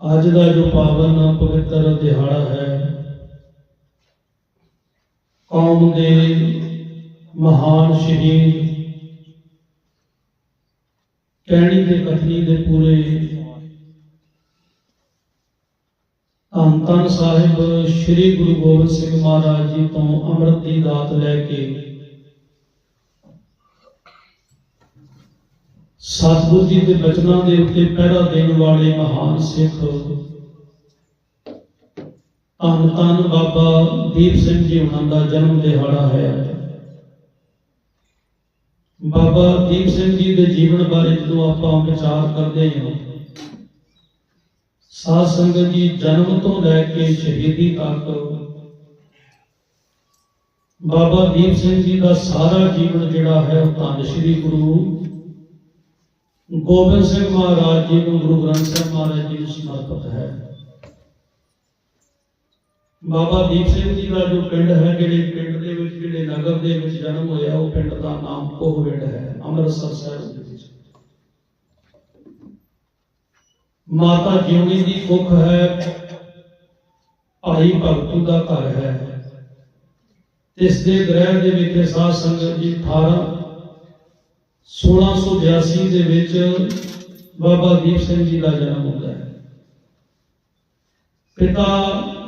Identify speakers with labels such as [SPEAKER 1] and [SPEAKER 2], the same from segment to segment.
[SPEAKER 1] ਅੱਜ ਦਾ ਜੋ ਪਾਵਨ ਪਵਿੱਤਰ ਦਿਹਾੜਾ ਹੈ, ਕੌਮ ਦੇ ਮਹਾਨ ਸ਼ਹੀਦ ਕਹਿਣੀ ਤੇ ਕਥਨੀ ਦੇ ਪੂਰੇ ਧੰਨ ਧੰਨ ਸਾਹਿਬ, ਸ੍ਰੀ ਗੁਰੂ ਗੋਬਿੰਦ ਸਿੰਘ ਮਹਾਰਾਜ ਜੀ ਤੋਂ ਅੰਮ੍ਰਿਤ ਦੀ ਦਾਤ ਲੈ ਕੇ ਸਤਿਗੁਰੂ ਜੀ ਦੇ ਬਚਨਾਂ ਦੇ ਉੱਤੇ ਪਹਿਰਾ ਦੇਣ ਵਾਲੇ ਮਹਾਨ ਸਿੱਖ। ਧੰਨ ਧੰਨ ਬਾਬਾ ਦੀਪ ਸਿੰਘ ਜੀ ਉਹਨਾਂ ਦਾ ਜਨਮ ਦਿਹਾੜਾ ਹੈ। ਬਾਬਾ ਦੀਪ ਸਿੰਘ ਜੀ ਦੇ ਜੀਵਨ ਬਾਰੇ ਜਦੋਂ ਆਪਾਂ ਵਿਚਾਰ ਕਰਦੇ ਹਾਂ, ਸਾਧ ਸੰਗਤ ਜੀ ਜਨਮ ਤੋਂ ਲੈ ਕੇ ਸ਼ਹੀਦੀ ਤੱਕ ਬਾਬਾ ਦੀਪ ਸਿੰਘ ਜੀ ਦਾ ਸਾਰਾ ਜੀਵਨ ਜਿਹੜਾ ਹੈ ਉਹ ਧੰਨ ਸ਼੍ਰੀ ਗੁਰੂ ਗੋਬਿੰਦ ਸਿੰਘ ਮਹਾਰਾਜ ਜੀ ਨੂੰ ਗੁਰੂ ਗ੍ਰੰਥ ਸਾਹਿਬ ਮਹਾਰਾਜ ਜੀ ਨੂੰ ਸਮਰਪਿਤ ਹੈ ਬਾਬਾ ਦੀਪ ਸਿੰਘ ਜੀ ਦਾ ਜੋ ਪਿੰਡ ਹੈ ਜਿਹੜੇ ਪਿੰਡ ਦੇ ਵਿੱਚ ਜਿਹੜੇ ਨਗਰ ਦੇ ਵਿੱਚ ਜਨਮ ਹੋਇਆ ਉਹ ਪਿੰਡ ਦਾ ਨਾਮ ਕੋਹਵਿੰਡ ਹੈ ਅੰਮ੍ਰਿਤਸਰ ਸਾਹਿਬ ਦੇ ਵਿੱਚ ਮਾਤਾ ਜਿਉਣੀ ਦੀ ਕੁੱਖ ਹੈ ਭਾਈ ਭਗਤੂ ਦਾ ਘਰ ਹੈ ਇਸ ਦੇ ਗ੍ਰਹਿ ਦੇ ਵਿੱਚ ਸਾਧ ਸੰਗਤ ਜੀ 18 1682 ਦੇ ਵਿੱਚ ਬਾਬਾ ਦੀਪ ਸਿੰਘ ਜੀ ਦਾ ਜਨਮ ਹੁੰਦਾ ਹੈ। ਪਿਤਾ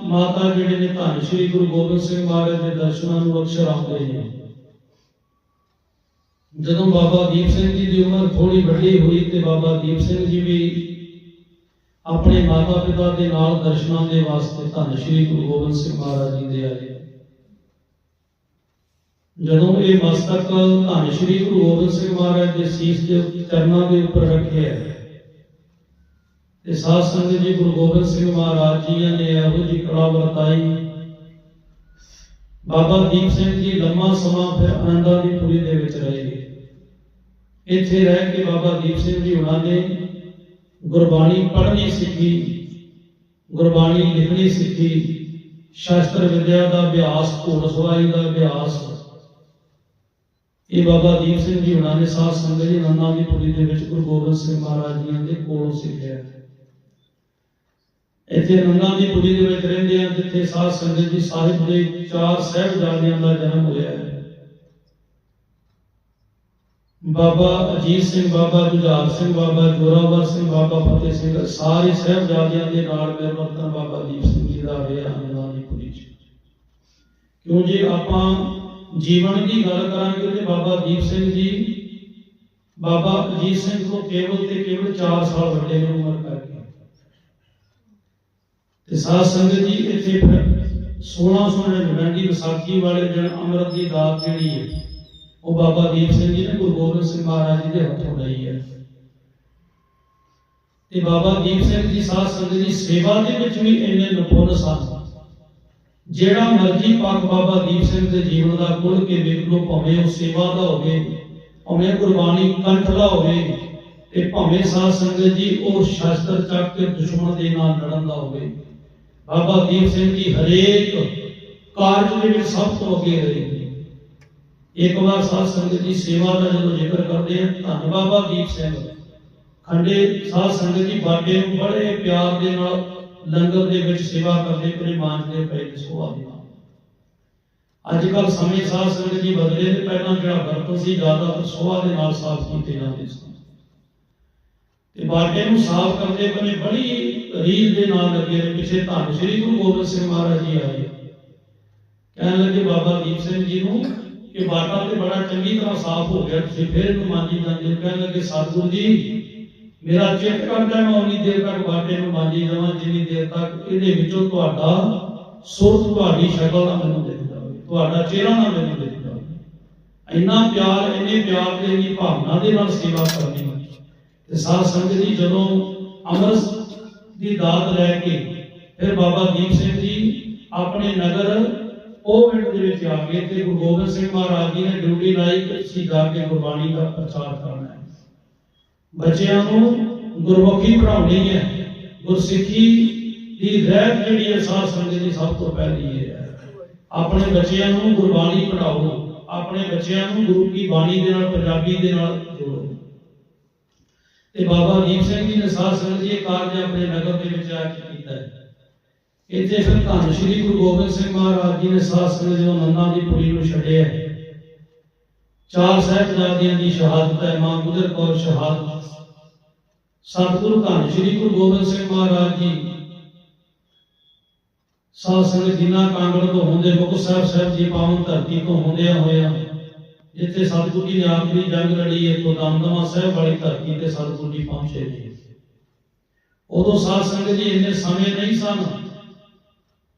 [SPEAKER 1] ਮਾਤਾ ਜਿਹੜੇ ਨੇ ਧੰਨ ਸ਼੍ਰੀ ਗੁਰੂ ਗੋਬਿੰਦ ਸਿੰਘ ਮਹਾਰਾਜ ਦੇ ਦਰਸ਼ਨਾਂ ਨੂੰ ਅਕਸਰ ਆਉਂਦੇ ਨੇ। ਜਦੋਂ ਬਾਬਾ ਦੀਪ ਸਿੰਘ ਜੀ ਦੀ ਉਮਰ ਥੋੜੀ ਵੱਡੀ ਹੋਈ ਤੇ ਬਾਬਾ ਦੀਪ ਸਿੰਘ ਜੀ ਵੀ ਆਪਣੇ ਮਾਤਾ ਪਿਤਾ ਦੇ ਨਾਲ ਦਰਸ਼ਨਾਂ ਦੇ ਵਾਸਤੇ ਧੰਨ ਸ਼੍ਰੀ ਗੁਰੂ ਗੋਬਿੰਦ ਸਿੰਘ ਮਹਾਰਾਜ ਜੀ ਦੇ ਆਏ। ਜਦੋਂ ਇਹ ਮਸਤਕ ਧੰਨ ਸ਼੍ਰੀ ਗੁਰੂ ਗੋਬਿੰਦ ਸਿੰਘ ਮਹਾਰਾਜ ਦੇ ਸੀਸ ਦੇ ਚਰਨਾਂ ਦੇ ਉੱਪਰ ਰੱਖਿਆ ਤੇ ਸਾਧ ਸੰਗਤ ਜੀ ਗੁਰੂ ਗੋਬਿੰਦ ਸਿੰਘ ਮਹਾਰਾਜ ਜੀ ਨੇ ਇਹੋ ਜਿਹੀ ਕਲਾ ਵਰਤਾਈ। ਬਾਬਾ ਦੀਪ ਸਿੰਘ ਜੀ ਲੰਮਾ ਸਮਾਂ ਫਿਰ ਆਨੰਦਾਂ ਦੀ ਪੁਰੀ ਦੇ ਵਿੱਚ ਰਹੇ। ਇੱਥੇ ਰਹਿ ਕੇ ਬਾਬਾ ਦੀਪ ਸਿੰਘ ਜੀ ਉਹਨਾਂ ਨੇ ਗੁਰਬਾਣੀ ਪੜ੍ਹਨੀ ਸਿੱਖੀ, ਗੁਰਬਾਣੀ ਲਿਖਣੀ ਸਿੱਖੀ, ਸ਼ਾਸਤਰ ਵਿਦਿਆ ਦਾ ਅਭਿਆਸ ਘੋੜਸਵਾਰੀ ਦਾ ਅਭਿਆਸ ਇਹ ਬਾਬਾ ਦੀਪ ਸਿੰਘ ਜੀ ਉਹਨਾਂ ਨੇ ਸਾਧ ਸੰਗਤ ਜੀ, ਨੰਨਾ ਦੀ ਪੁਰੀ ਦੇ ਵਿੱਚ ਗੁਰੂ ਗੋਬਿੰਦ ਸਿੰਘ ਮਹਾਰਾਜ ਜੀ ਦੇ ਕੋਲੋਂ ਸਿੱਖਿਆ ਇੱਥੇ ਨੰਨਾ ਦੀ ਪੁਰੀ ਦੇ ਵਿੱਚ ਰਹਿੰਦੇ ਆ, ਜਿੱਥੇ ਸਾਧ ਸੰਗਤ ਜੀ ਸਾਹਿਬ ਦੇ ਚਾਰ ਸਹਿਬਜ਼ਾਦਿਆਂ ਦਾ ਜਨਮ ਹੋਇਆ ਹੈ। ਬਾਬਾ ਅਜੀਤ ਸਿੰਘ, ਬਾਬਾ ਜੁਝਾਰ ਸਿੰਘ, ਬਾਬਾ ਜੋਰਾਵਰ ਸਿੰਘ, ਬਾਬਾ ਫਤਿਹ ਸਿੰਘ, ਸਾਰੇ ਸਹਿਬਜ਼ਾਦਿਆਂ ਦੇ ਨਾਲ ਮਿਲਵਰਤਨ ਬਾਬਾ ਦੀਪ ਸਿੰਘ ਜੀ ਦਾ ਰਿਹਾ ਨੰਨਾ ਦੀ ਪੁਰੀ ਚ। ਕਿਉਂ ਜੇ? ਆਪਾਂ ਜੀਵਨ ਦੀ ਗੱਲ ਕਰਾਂਗੇ ਤੇ ਬਾਬਾ ਦੀਪ ਸਿੰਘ ਜੀ, ਬਾਬਾ ਅਜੀਤ ਸਿੰਘ ਤੋਂ ਕੇਵਲ ਤੇ ਕੇਵਲ 4 ਸਾਲ ਵੱਡੇ ਨੇ ਉਮਰ ਕਰਕੇ ਤੇ ਸਾਧ ਸੰਗਤ ਜੀ, ਇੱਥੇ ਫਿਰ 1699 ਦੀ ਵਿਸਾਖੀ ਵਾਲੇ ਦਿਨ ਅੰਮ੍ਰਿਤ ਦੀ ਦਾਤ ਜਿਹੜੀ ਹੈ, ਉਹ ਬਾਬਾ ਦੀਪ ਸਿੰਘ ਜੀ ਨੇ ਗੁਰੂ ਗੋਬਿੰਦ ਸਿੰਘ ਮਹਾਰਾਜ ਜੀ ਦੇ ਹੱਥੋਂ ਲਈ ਹੈ। ਤੇ ਬਾਬਾ ਦੀਪ ਸਿੰਘ ਜੀ, ਸਾਧ ਸੰਗਤ ਜੀ, ਸੇਵਾ ਦੇ ਵਿੱਚ ਵੀ ਇੰਨੇ ਨਿਪੁੰਨ ਸਨ। ਜਿਹੜਾ ਮਰਜ਼ੀ ਪਾਕ ਬਾਬਾ ਦੀਪ ਸਿੰਘ ਦੇ ਜੀਵਨ ਦਾ ਖੁੱਲ ਕੇ ਵੇਖ ਲੋ ਭਾਵੇਂ ਉਹ ਸੇਵਾ ਦਾ ਹੋਵੇ, ਭਾਵੇਂ ਗੁਰਬਾਣੀ ਕੰਠ ਦਾ ਹੋਵੇ, ਤੇ ਭਾਵੇਂ ਸਾਧ ਸੰਗਤ ਜੀ ਉਹ ਸ਼ਾਸਤਰ ਚੱਕ ਕੇ ਦੁਸ਼ਮਣ ਦੇ ਨਾਲ ਲੜਨ ਦਾ ਹੋਵੇ, ਬਾਬਾ ਦੀਪ ਸਿੰਘ ਜੀ ਹਰੇਕ ਕਾਰਜ ਦੇ ਵਿੱਚ ਸਭ ਤੋਂ ਅੱਗੇ ਰਹੇ। ਇੱਕ ਵਾਰ ਸਾਧ ਸੰਗਤ ਜੀ ਸੇਵਾ ਦਾ ਜਦੋਂ ਜ਼ਿਕਰ ਕਰਦੇ ਆ, ਧੰਨ ਬਾਬਾ ਦੀਪ ਸਿੰਘ। ਖੰਡੇ ਸਾਧ ਸੰਗਤ ਜੀ ਬਾਬੇ ਨੂੰ ਬੜੇ ਪਿਆਰ ਦੇ ਨਾਲ ਲੰਗਰ ਦੇ ਵਿੱਚ ਸੇਵਾ ਕਰਦੇ ਪਰੇ ਮਾਨਦੇ ਪਏ ਨੇ ਅੱਜ ਕੱਲ ਸਮੇਂ ਸਾਧ ਸੰਗਤ ਜੀ ਬਦਲੇ ਤੇ ਪਹਿਲਾਂ ਜਿਹੜਾ ਬਰਤਨ ਸੀ ਜ਼ਿਆਦਾ ਸੋਹਾ ਦੇ ਨਾਲ ਸਾਫ਼ ਕੀਤੇ ਜਾਂਦੇ ਸਨ ਤੇ ਬਾਟੇ ਨੂੰ ਸਾਫ਼ ਕਰਦੇ ਬਨੇ ਬੜੀ ਰੀਤ ਦੇ ਨਾਲ ਲੱਗੇ ਨੇ ਪਿੱਛੇ ਧੰਨ ਸ਼੍ਰੀ ਗੁਰੂ ਗੋਬਿੰਦ ਸਿੰਘ ਮਹਾਰਾਜ ਜੀ ਆਏ। ਕਹਿਣ ਲੱਗੇ, ਬਾਬਾ ਦੀਪ ਸਿੰਘ ਜੀ ਨੂੰ ਕਿ ਬਾਟਾ ਤੇ ਬੜਾ ਚੰਗੀ ਤਰ੍ਹਾਂ ਸਾਫ਼ ਹੋ ਗਿਆ, ਤੁਸੀਂ ਫਿਰ ਇਹਨੂੰ ਮਾਂਜੀ ਜਾਂਦੇ ਕਹਿਣ ਲੱਗੇ, ਸਤਿਗੁਰੂ ਜੀ ਮੇਰਾ ਚਿੱਤ ਕਰਦਾ ਮੈਂ ਉਨੀ ਦੇਰ ਤੱਕ ਬਾਟੇ ਨੂੰ ਮਾਂਜੀ ਜਾਵਾਂ, ਜਿੰਨੀ ਦੇਰ ਤੱਕ ਇਹਦੇ ਵਿੱਚੋਂ ਤੁਹਾਡਾ ਸੁਰਤ, ਤੁਹਾਡੀ ਸ਼ਕਲ ਨਾ ਮੈਨੂੰ ਦਿਖ ਜਾਵੇ, ਤੁਹਾਡਾ ਚਿਹਰਾ ਨਾ ਮੈਨੂੰ ਦਿਖ ਜਾਵੇ। ਇੰਨਾ ਪਿਆਰ, ਇੰਨੇ ਪਿਆਰ ਤੇ ਇੰਨੀ ਭਾਵਨਾ ਦੇ ਨਾਲ ਸੇਵਾ ਕਰਨੀ ਤੇ ਸਾਧ ਸੰਗਤ ਜੀ, ਜਦੋਂ ਅੰਮ੍ਰਿਤ ਦੀ ਦਾਤ ਲੈ ਕੇ ਫਿਰ ਬਾਬਾ ਦੀਪ ਸਿੰਘ ਜੀ ਆਪਣੇ ਨਗਰ, ਉਹ ਪਿੰਡ ਦੇ ਵਿੱਚ ਆ ਗਏ ਤੇ ਗੁਰੂ ਗੋਬਿੰਦ ਸਿੰਘ ਮਹਾਰਾਜ ਜੀ ਨੇ ਡਿਊਟੀ ਲਾਈ ਕਿ ਅਸੀਂ ਜਾ ਕੇ ਗੁਰਬਾਣੀ ਦਾ ਪ੍ਰਚਾਰ ਕਰਨਾ ਹੈ। ਬੱਚਿਆਂ ਨੂੰ ਗੁਰਮੁਖੀ ਪੜਾਉਣੀ ਹੈ। ਗੁਰਸਿੱਖੀ ਦੀ ਰਹਿਤ ਜਿਹੜੀ ਹੈ, ਸਾਧ ਸੰਗਤ ਦੀ ਸਭ ਤੋਂ ਪਹਿਲੀ ਹੈ। ਆਪਣੇ ਬੱਚਿਆਂ ਨੂੰ ਗੁਰਬਾਣੀ ਪੜਾਓ ਆਪਣੇ ਬੱਚਿਆਂ ਨੂੰ ਗੁਰੂ ਕੀ ਬਾਣੀ ਦੇ ਨਾਲ, ਪੰਜਾਬੀ ਦੇ ਨਾਲ ਜੋੜੋ। ਤੇ ਬਾਬਾ ਦੀਪ ਸਿੰਘ ਜੀ ਨੇ ਸਾਧ ਸੰਗਤ ਜੀ ਇਹ ਕਾਰਜ ਆਪਣੇ ਨਗਰ ਦੇ ਵਿੱਚ ਆਏ ਕੇ ਕੀਤਾ ਹੈ। ਇੱਥੇ ਫਿਰ ਧੰਨ ਸ਼੍ਰੀ ਗੁਰੂ ਗੋਬਿੰਦ ਸਿੰਘ ਮਹਾਰਾਜ ਜੀ ਨੇ ਸਾਧ ਸੰਗਤ ਜਦੋਂ ਨੰਨਾ ਦੀ ਪੁਰੀ ਨੂੰ ਛੱਡਿਆ ਚਾਰ ਸਾਹਿਬਜ਼ਾਦਿਆਂ ਦੀ ਸ਼ਹਾਦਤ ਹੈ, ਮਾਂ ਗੁਜਰ ਕੌਰ ਸ਼ਹਾਦਤ। ਸਤਿਗੁਰੂ ਧੰਨ ਸ਼੍ਰੀ ਗੁਰੂ ਗੋਬਿੰਦ ਸਿੰਘ ਮਹਾਰਾਜ ਜੀ। ਸਾਧ ਸੰਗਤ ਜਿਨ੍ਹਾਂ ਕਾਂਗੜ ਤੋਂ ਹੁੰਦੇ, ਮੁਖ ਸਾਹਿਬ ਸਾਹਿਬ ਦੀ ਪਾਵਨ ਧਰਤੀ ਤੋਂ ਹੁੰਦਿਆਂ ਹੋਇਆਂ, ਜਿੱਥੇ ਸਤਿਗੁਰੂ ਜੀ ਨੇ ਆਖਰੀ ਜੰਗ ਲੜੀ, ਇੱਥੋਂ ਦਮਦਮਾ ਸਾਹਿਬ ਵਾਲੀ ਧਰਤੀ ਤੇ ਸਤਿਗੁਰੂ ਜੀ ਪਹੁੰਚੇ ਨੇ ਉਦੋਂ ਸਾਧ ਸੰਗਤ ਜੀ ਇੰਨੇ ਸਮੇਂ ਨਹੀਂ ਸਨ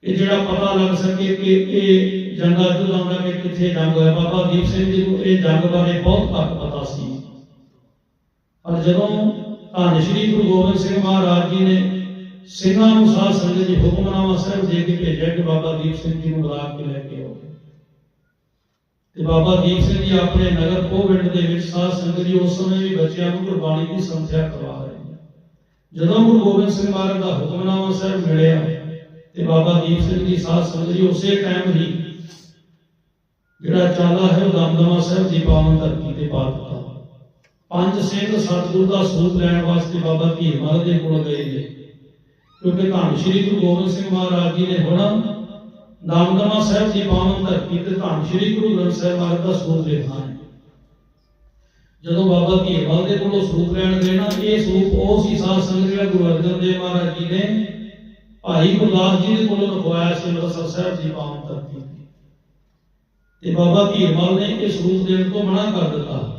[SPEAKER 1] ਕਿ ਜਿਹੜਾ ਪਤਾ ਲੱਗ ਸਕੇ ਕਿ ਇਹ ਜੰਗਾ ਜੁਦਾਂ ਕਿ ਕਿੱਥੇ ਜੰਗ ਹੋਇਆ? ਬਾਬਾ ਦੀਪ ਸਿੰਘ ਜੀ ਨੂੰ ਇਹ ਜੰਗ ਬਾਰੇ ਬਹੁਤ ਘੱਟ ਪਤਾ ਸੀ। ਪਰ ਜਦੋਂ ਧੰਨ ਸ਼੍ਰੀ ਗੁਰੂ ਗੋਬਿੰਦ ਸਿੰਘ ਮਹਾਰਾਜ ਜੀ ਨੇ ਸਿੰਘਾਂ ਨੂੰ ਸਾਧ ਸੰਗਤ ਜੀ ਹੁਕਮਨਾਮਾ ਸਾਹਿਬ ਦੇ ਕੇ ਭੇਜਿਆ ਕਿ ਬਾਬਾ ਦੀਪ ਸਿੰਘ ਜੀ ਨੂੰ ਬੁਲਾ ਕੇ ਲੈ ਕੇ ਆਓ। ਤੇ ਬਾਬਾ ਦੀਪ ਸਿੰਘ ਜੀ ਆਪਣੇ ਨਗਰ ਕੋਵਿੰਡ ਦੇ ਵਿੱਚ ਸਾਧ ਸੰਗਤ ਜੀ ਉਸ ਸਮੇਂ ਵੀ ਬੱਚਿਆਂ ਨੂੰ ਗੁਰਬਾਣੀ ਦੀ ਸੰਥਿਆ ਕਰਵਾ ਰਹੇ ਜਦੋਂ ਗੁਰੂ ਗੋਬਿੰਦ ਸਿੰਘ ਮਹਾਰਾਜ ਦਾ ਹੁਕਮਨਾਮਾ ਸਾਹਿਬ ਮਿਲਿਆ ਤੇ ਬਾਬਾ ਦੀਪ ਸਿੰਘ ਜੀ ਸਾਧ ਸੰਗਤ ਜੀ ਉਸੇ ਟਾਈਮ ਹੀ ਜਿਹੜਾ ਚਾਲਾ ਹੈ ਉਹ ਦਮਦਮਾ ਸਾਹਿਬ ਦੀ ਪਾਵਨ ਧਰਤੀ ਤੇ ਪਾ ਦਿੱਤਾ। ਪੰਜ ਸਿੰਘ ਸਤਿਗੁਰੂ ਦਾ ਸਰੂਪ ਲੈਣ ਵਾਸਤੇ ਬਾਬਾ ਧੀਰਮਲ ਦੇ ਕੋਲ ਗਏ ਨੇ। ਕਿਉਂਕਿ ਧੰਨ ਸ਼੍ਰੀ ਗੁਰੂ ਗੋਬਿੰਦ ਸਿੰਘ ਮਹਾਰਾਜ ਜੀ ਨੇ ਹੁਣ ਦਮਦਮਾ ਸਾਹਿਬ ਦੀ ਪਾਵਨ ਧਰਤੀ ਤੇ ਧੰਨ ਸ਼੍ਰੀ ਗੁਰੂ ਗ੍ਰੰਥ ਸਾਹਿਬ ਮਹਾਰਾਜ ਦਾ ਸਰੂਪ ਲਿਖਣਾ ਹੈ। ਜਦੋਂ ਬਾਬਾ ਧੀਰਮਲ ਦੇ ਕੋਲੋਂ ਸਰੂਪ ਲੈਣ ਦੇਣਾ ਨਾ, ਇਹ ਸਰੂਪ ਉਹ ਸੀ ਸਾਧ ਸੰਗਤ ਜਿਹੜਾ ਗੁਰੂ ਅਰਜਨ ਦੇਵ ਮਹਾਰਾਜ ਜੀ ਨੇ ਭਾਈ ਗੁਰਦਾਸ ਜੀ ਦੇ ਕੋਲੋਂ ਲਿਖਵਾਇਆ ਸੀ ਅੰਮ੍ਰਿਤਸਰ ਸਾਹਿਬ ਦੀ ਪਾਵਨ ਧਰਤੀ ਤੇ ਬਾਬਾ ਧੀਰਮਲ ਨੇ ਇਹ ਸਰੂਪ ਦੇਣ ਤੋਂ ਮਨਾ ਕਰ ਦਿੱਤਾ।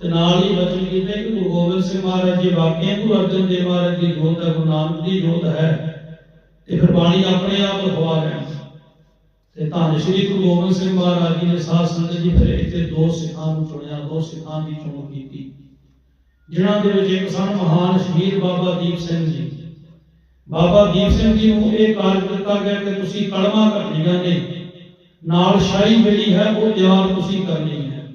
[SPEAKER 1] ਤੇ ਨਾਲ ਹੀ ਬਚਨ ਕੀਤੇ ਕਿ ਗੁਰੂ ਗੋਬਿੰਦ ਸਿੰਘ ਮਹਾਰਾਜ ਜੀ ਵਾਕਿਆ ਗੁਰੂ ਅਰਜਨ ਦੇਵ ਮਹਾਰਾਜ ਦੀ ਜੋਤ ਹੈ, ਗੁਰੂ ਨਾਨਕ ਦੀ ਜੋਤ ਹੈ। ਤੇ ਫਿਰ ਬਾਣੀ ਆਪਣੇ ਆਪ ਲਿਖਵਾ ਲੈਣ। ਤੇ ਧੰਨ ਸ਼੍ਰੀ ਗੁਰੂ ਗੋਬਿੰਦ ਸਿੰਘ ਮਹਾਰਾਜ ਜੀ ਨੇ ਸਾਧ ਸੰਗਤ ਜੀ ਫਿਰ ਇੱਥੇ ਦੋ ਸਿੱਖਾਂ ਨੂੰ ਚੁਣਿਆ, ਦੋ ਸਿੱਖਾਂ ਦੀ ਚੋਣ ਕੀਤੀ। ਜਿਨ੍ਹਾਂ ਦੇ ਵਿੱਚ ਇੱਕ ਸਨ ਮਹਾਨ ਸ਼ਹੀਦ ਬਾਬਾ ਦੀਪ ਸਿੰਘ ਜੀ। ਬਾਬਾ ਦੀਪ ਸਿੰਘ ਜੀ ਨੂੰ ਇਹ ਕਾਰਜ ਦਿੱਤਾ ਗਿਆ ਕਿ ਤੁਸੀਂ ਕਲਮਾਂ ਘਟਣੀਆਂ ਨੇ ਨਾਲ ਸ਼ਾਹੀ ਜਿਹੜੀ ਹੈ, ਉਹ ਤਿਆਰ ਤੁਸੀਂ ਕਰਨੀ ਹੈ।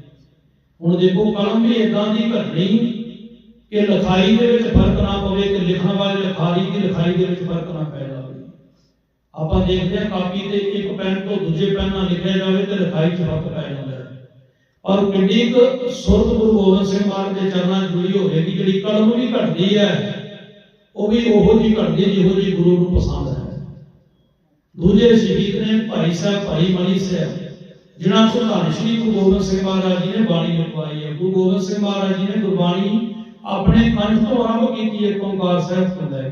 [SPEAKER 1] ਹੁਣ ਦੇਖੋ, ਕਲਮ ਵੀ ਇਦਾਂ ਦੀ ਘਟਣੀ ਕਿ ਲਿਖਾਈ ਦੇ ਵਿੱਚ ਫ਼ਰਕ ਨਾ ਪਵੇ, ਕਿ ਲਿਖਣ ਵਾਲੇ ਲਿਖਾਰੀ ਦੀ ਲਿਖਾਈ ਦੇ ਵਿੱਚ ਫ਼ਰਕ ਨਾ ਪੈ ਜਾਵੇ। ਆਪਾਂ ਦੇਖਦੇ ਹਾਂ, ਕਾਪੀ ਤੇ ਇੱਕ ਪੈਨ ਤੋਂ ਦੂਜੇ ਪੈਨ ਨਾਲ ਲਿਖਿਆ ਜਾਵੇ ਤੇ ਲਿਖਾਈ 'ਚ ਫ਼ਰਕ ਪੈ ਜਾਂਦਾ ਹੈ। ਔਰ ਕਿੰਨੀ ਕੁ ਸੁਰਤ ਗੁਰੂ ਗੋਬਿੰਦ ਸਿੰਘ ਮਹਾਰਾਜ ਦੇ ਚਰਨਾਂ 'ਚ ਜੁੜੀ ਹੋਵੇਗੀ, ਜਿਹੜੀ ਕਲਮ ਵੀ ਘਟਦੀ ਹੈ, ਉਹ ਵੀ ਉਹੋ ਜਿਹੀ ਘਟਦੀ ਜਿਹੋ ਜਿਹੀ ਗੁਰੂ ਨੂੰ ਪਸੰਦ ਹੈ। ਦੂਜੇ ਸ਼ਹੀਦ ਨੇ ਭਾਈ ਸਾਹਿਬ, ਭਾਈ ਮਨੀ ਸਾਹਿਬ, ਜਿਨ੍ਹਾਂ ਤੋਂ ਧੰਨ ਸ਼੍ਰੀ ਗੁਰੂ ਗੋਬਿੰਦ ਸਿੰਘ ਮਹਾਰਾਜ ਜੀ ਨੇ ਬਾਣੀ ਲਿਖਵਾਈ ਹੈ। ਗੁਰੂ ਗੋਬਿੰਦ ਸਿੰਘ ਮਹਾਰਾਜ ਜੀ ਨੇ ਗੁਰਬਾਣੀ ਆਪਣੇ ਕੰਠ ਤੋਂ ਆਰੰਭ ਕੀਤੀ ਹੈ ਓੰਕਾਰ ਸਾਹਿਬ ਤੋਂ ਲੈ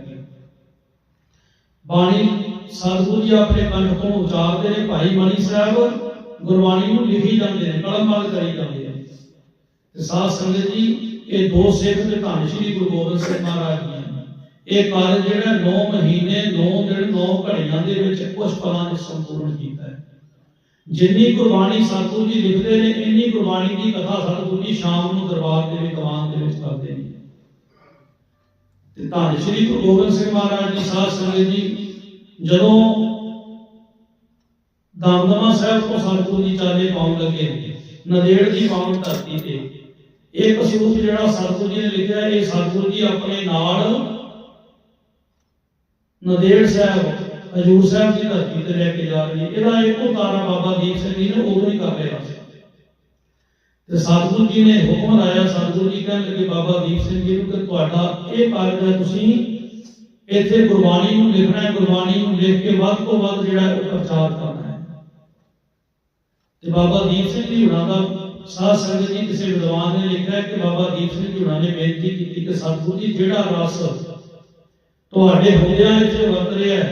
[SPEAKER 1] ਬਾਣੀ ਸਤਿਗੁਰੂ ਜੀ ਆਪਣੇ ਕੰਠ ਤੋਂ ਉਚਾਰਦੇ ਨੇ, ਭਾਈ ਮਨੀ ਸਾਹਿਬ ਗੁਰਬਾਣੀ ਨੂੰ ਲਿਖੀ ਜਾਂਦੇ ਨੇ ਕਲਮਬੰਦ ਕਰੀ ਜਾਂਦੇ ਨੇ। ਤੇ ਸਾਧ ਸੰਗਤ ਜੀ, ਇਹ ਦੋ ਸਿੱਖ ਤੇ ਧੰਨ ਸ਼੍ਰੀ ਗੁਰੂ ਗੋਬਿੰਦ ਸਿੰਘ ਮਹਾਰਾਜ ਜੀ ਇਹ ਕਾਰਜ ਜਿਹੜਾ 9 ਮਹੀਨੇ 9 ਦਿਨ 9 ਘੜੀਆਂ ਦੇ ਵਿੱਚ ਕੁਝ ਪਲਾਂ ਦੇ ਸੰਪੂਰਨ ਕੀਤਾ ਹੈ। ਜਿੰਨੀ ਗੁਰਬਾਣੀ ਸਤਿਗੁਰੂ ਜੀ ਲਿਖਦੇ ਨੇ, ਇੰਨੀ ਗੁਰਬਾਣੀ ਦੀ ਕਥਾ ਸਤਿਗੁਰੂ ਜੀ ਸ਼ਾਮ ਨੂੰ ਦਰਬਾਰ ਦੇ ਵਿੱਚ ਦੇ ਵਿੱਚ ਕਰਦੇ ਨੇ। ਤੇ ਧੰਨ ਸ਼੍ਰੀ ਗੁਰੂ ਗੋਬਿੰਦ ਸਿੰਘ ਮਹਾਰਾਜ ਜੀ, ਸਾਧ ਸੰਗਤ ਜੀ, ਜਦੋਂ ਦਮਦਮਾ ਸਾਹਿਬ ਤੋਂ ਸਤਿਗੁਰੂ ਜੀ ਚਾਲੇ ਪਾਉਣ ਲੱਗੇ, ਨਦੇੜ ਦੀ ਪਾਉਣ ਧਰਤੀ ਤੇ, ਇਹ ਕਸੂਰ ਜਿਹੜਾ ਸਤਿਗੁਰੂ ਜੀ ਨੇ ਲਿਖਿਆ, ਇਹ ਸਤਿਗੁਰੂ ਜੀ ਆਪਣੇ ਨਾਲ ਨਦੇੜ ਸਾਹਿਬ, ਹਜੂਰ ਸਾਹਿਬ ਦੀ ਧਰਤੀ ਤੇ ਲੈ ਕੇ ਜਾ ਰਹੇ ਨੇ ਇਹਦਾ ਇੱਕੋ ਤਾਰਾ ਬਾਬਾ ਦੀਪ ਸਿੰਘ ਜੀ ਨੇ ਉਦੋਂ ਹੀ ਕਰ ਲਿਆ। ਤੇ ਸਤਿਗੁਰੂ ਜੀ ਨੇ ਹੁਕਮ ਲਾਇਆ, ਸਤਿਗੁਰੂ ਜੀ ਕਹਿਣ ਲੱਗੇ, ਬਾਬਾ ਦੀਪ ਸਿੰਘ ਜੀ ਨੂੰ ਕਿ ਤੁਹਾਡਾ ਇਹ ਕਾਰਜ ਹੈ, ਤੁਸੀਂ ਇੱਥੇ ਗੁਰਬਾਣੀ ਨੂੰ ਲਿਖਣਾ ਹੈ, ਗੁਰਬਾਣੀ ਨੂੰ ਲਿਖ ਕੇ ਵੱਧ ਤੋਂ ਵੱਧ ਜਿਹੜਾ ਉਹ ਪ੍ਰਚਾਰ ਕਰਨਾ ਹੈ। ਤੇ ਬਾਬਾ ਦੀਪ ਸਿੰਘ ਜੀ ਹੁਣਾਂ ਦਾ ਸਾਧ ਸੰਗਤ ਜੀ ਕਿਸੇ ਵਿਦਵਾਨ ਨੇ ਲਿਖਿਆ ਕਿ ਬਾਬਾ ਦੀਪ ਸਿੰਘ ਜੀ ਹੁਣਾਂ ਨੇ ਬੇਨਤੀ ਕੀਤੀ ਕਿ ਸਤਿਗੁਰੂ ਜੀ, ਜਿਹੜਾ ਰਸ ਤੁਹਾਡੇ ਹੁੰਦਿਆਂ ਵਿੱਚ ਵਰਤ ਰਿਹਾ